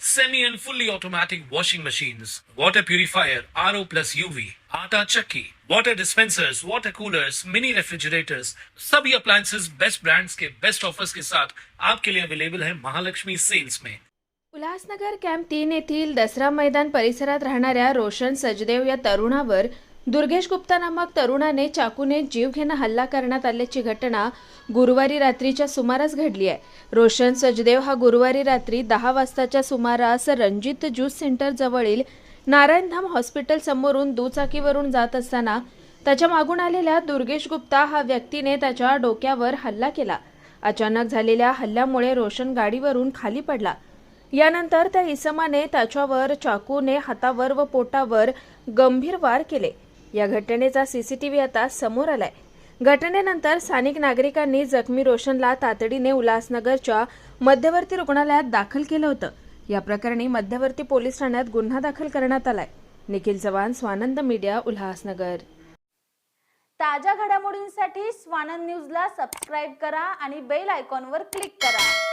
semi and fully automatic washing machines, water purifier, RO plus UV, आटा चक्की, water dispensers, water coolers, mini refrigerators, सभी appliances best brands के best offers के साथ आपके लिए अवेलेबल है महालक्ष्मी सेल्स में उल्हासनगर कॅम्प तीन येथील दसरा मैदान परिसरात राहणाऱ्या रोशन सजदेव या तरुणावर दुर्गेश गुप्ता नामक तरुणाने चाकूने जीवघेणा हल्ला करण्यात आल्याची घटना गुरुवारी रात्रीच्या सुमारास घडली आहे. रोशन सजदेव हा गुरुवारी रात्री दहा वाजताच्या सुमारास रणजित ज्यूस सेंटर जवळील नारायणधाम हॉस्पिटल समोरून दुचाकीवरून जात असताना त्याच्या मागून आलेल्या दुर्गेश गुप्ता हा व्यक्तीने त्याच्या डोक्यावर हल्ला केला. अचानक झालेल्या हल्ल्यामुळे रोशन गाडीवरून खाली पडला. यानंतर त्या इसमाने त्याच्यावर चाकूने हातावर व पोटावर गंभीर वार केले. या घटनेचा सीसीटीव्ही आता समोर आलाय. घटनेनंतर स्थानिक नागरिकांनी जखमी रोशनला तातडीने उल्हासनगरच्या मध्यवर्ती रुग्णालयात दाखल केलं होतं. या प्रकरणी मध्यवर्ती पोलीस ठाण्यात गुन्हा दाखल करण्यात आलाय. निखिल चव्हाण स्वानंद मीडिया उल्हासनगर. ताज्या घडामोडींसाठी स्वानंद न्यूजला सबस्क्राईब करा आणि बेल आयकॉनवर क्लिक करा.